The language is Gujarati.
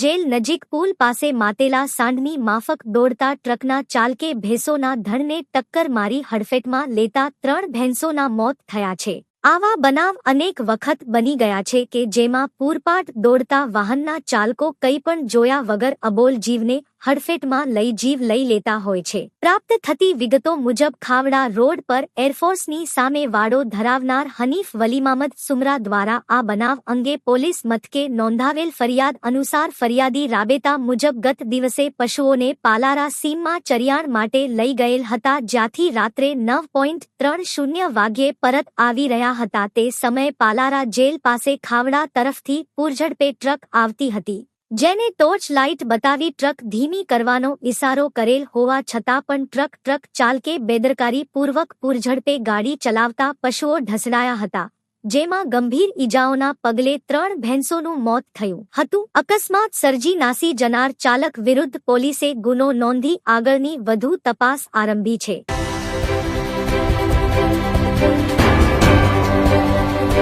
જેલ નજીક પુલ પાસે માતેલા સાંઢની માફક દોડતા ટ્રકના ચાલકે ભેંસોના ધણને ટક્કર મારી હડફેટમાં લેતા ત્રણ ભેંસોના મોત થયા છે. આવા બનાવ અનેક વખત બની ગયા છે કે જેમાં પૂરપાટ દોડતા વાહનના ચાલકો કંઈ પણ જોયા વગર અબોલ જીવને હડફેટમાં લઈ જીવ લઈ લેતા હોય છે. પ્રાપ્ત થતી વિગતો મુજબ ખાવડા રોડ પર એરફોર્સની સામે વાડો ધરાવનાર હનીફ વલીમામદ સુમરા દ્વારા આ બનાવ અંગે પોલીસ મથકે નોંધાવેલ ફરિયાદ અનુસાર ફરિયાદી રાબેતા મુજબ ગત દિવસે પશુઓને પાલારા સીમમાં ચરિયાણ માટે લઈ ગયેલ હતા જ્યાંથી રાત્રે નવ પોઈન્ટ ત્રણ શૂન્ય વાગ્યે પરત આવી રહ્યા હતા તે સમયે પાલારા જેલ પાસે ખાવડા તરફથી પૂરઝડપે ટ્રક આવતી હતી, જેને ટોર્ચ લાઇટ બતાવી ટ્રક ધીમી કરવાનો ઇશારો કરેલ હોવા છતાં પણ ટ્રક ટ્રક ચાલકે બેદરકારી પૂર્વક પૂરઝડપે ગાડી ચલાવતા પશુઓ ઢસડાયા હતા, જેમાં ગંભીર ઈજાઓના પગલે ત્રણ ભેંસોનું મોત થયું હતું. અકસ્માત સર્જી નાસી જનાર ચાલક વિરુદ્ધ પોલીસે ગુનો નોંધી આગળની વધુ તપાસ આરંભી છે.